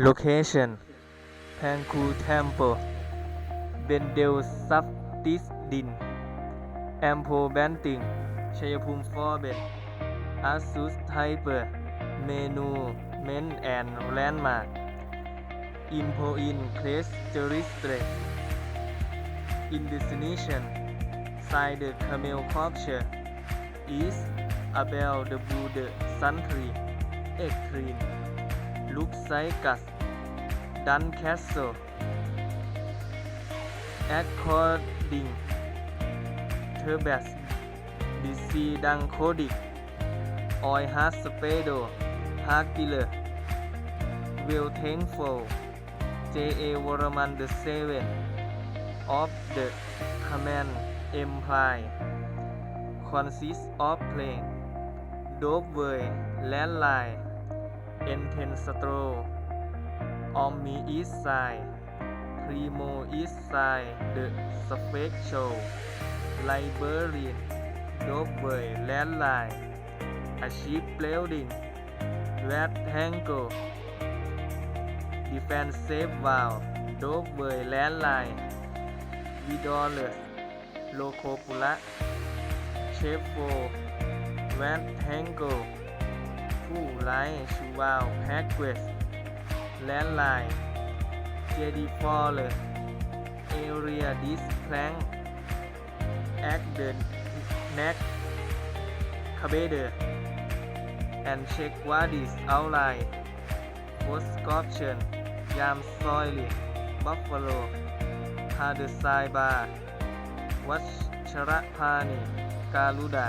Location Pangku Temple Bendel Sub Dis Din Ampo Banting ชัยภูมิฟอร์เบน Asus Typer เมนู Men and Landmark Info in Place Juristre In Destination Side the Camel Culture East Abel the Blue the Sun Tree Egg Tree Look Cycus Dun Castle According Turbas DC ดังโคดิกออยฮาร์สเปโดฮาร์กิเลอร์วิลเทงโฟ J.A. วอร์มันเดอะเซเว่นออฟเดอะคอมแมนเอ็มพลายคอนซิสออฟเพลงโดบเวยแลนไลน์ เอ็นเทนสโตรออมมีอีสไซพรีโมอีสไซเดอะสเปกโชไลเบอรีนโดบเบยแลนไลน์อาชีพเลวดิงแวดแทงโกดิแฟนเซฟวาวโดบเบยแลนไลน์วิดอเลสโลโคปุระเชฟโฟแวดแทงโก คู่ไลท์ชูวาวแฮกเวสแลนไลน์เจดีฟอร์เลยเอเรียดิสแพลงแอคเดนเน็กคาเบเดอร์แอนเชกวาดิสเอาไลน์โฟสกอปเชนยามซอยลิบัฟฟาโลฮาเดอร์ไซบาวัชรพานีกาลูดา